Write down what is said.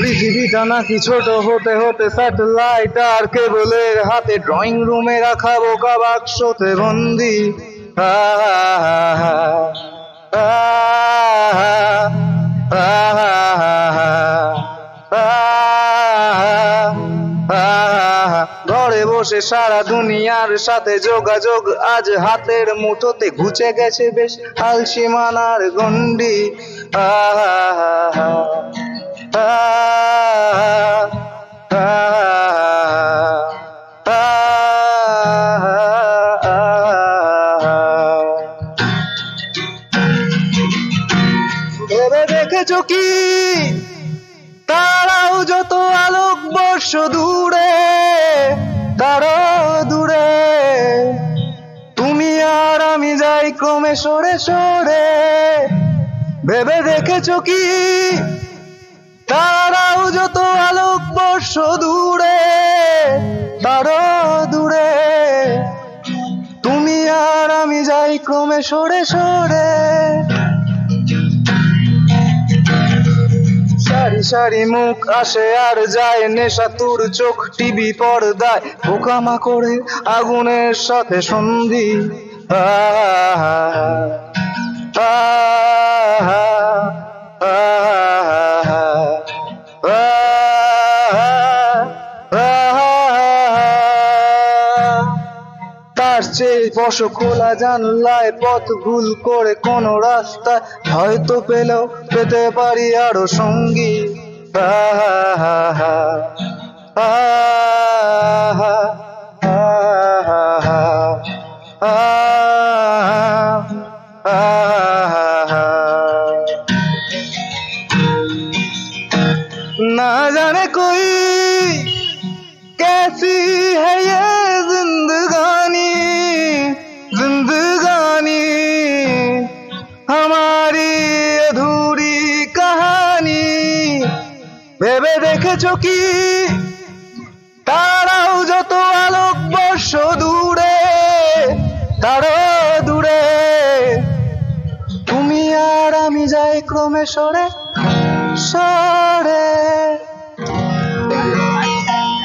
পৃথিবীটা নাকি ছোট হতে হতে স্যাটেলাইট আর কেবলের হাতে ড্রয়িং রুমে রাখা বোকা বাক্সতে বন্দি ঘরে বসে সারা দুনিয়ার সাথে যোগাযোগ আজ হাতের মুঠোতে ঘুচে গেছে বেশ আলসি মানার গন্ডি আহা দেখেছ কি? তারাও যত আলোক বর্ষ দূরে তারাও দূরে। তুমি আর আমি যাই ক্রমে সরে সরে, ভেবে দেখেছ কি? তারাও যত আলোক বর্ষ দূরে তারাও দূরে। তুমি আর আমি যাই ক্রমে সরে সরে সারি মুখ আসে আর যায় নেশা তোর চোখ টিভি পর্দায়। পোকামা করে আগুনের সাথে সন্ধি। আহা, তার চেয়ে বস খোলা জানলায় পথ ভুল করে কোন রাস্তায় হয়তো পেলেও পেতে পারি আরো সঙ্গী আহা, আহা, আহা, আহা। না জানে कोई कैसी है ভেবে দেখেছ কি? তারাও যত আলোক বর্ষ দূরে, তারও দূরে। তুমি আর আমি যাই ক্রমে সরে সরে।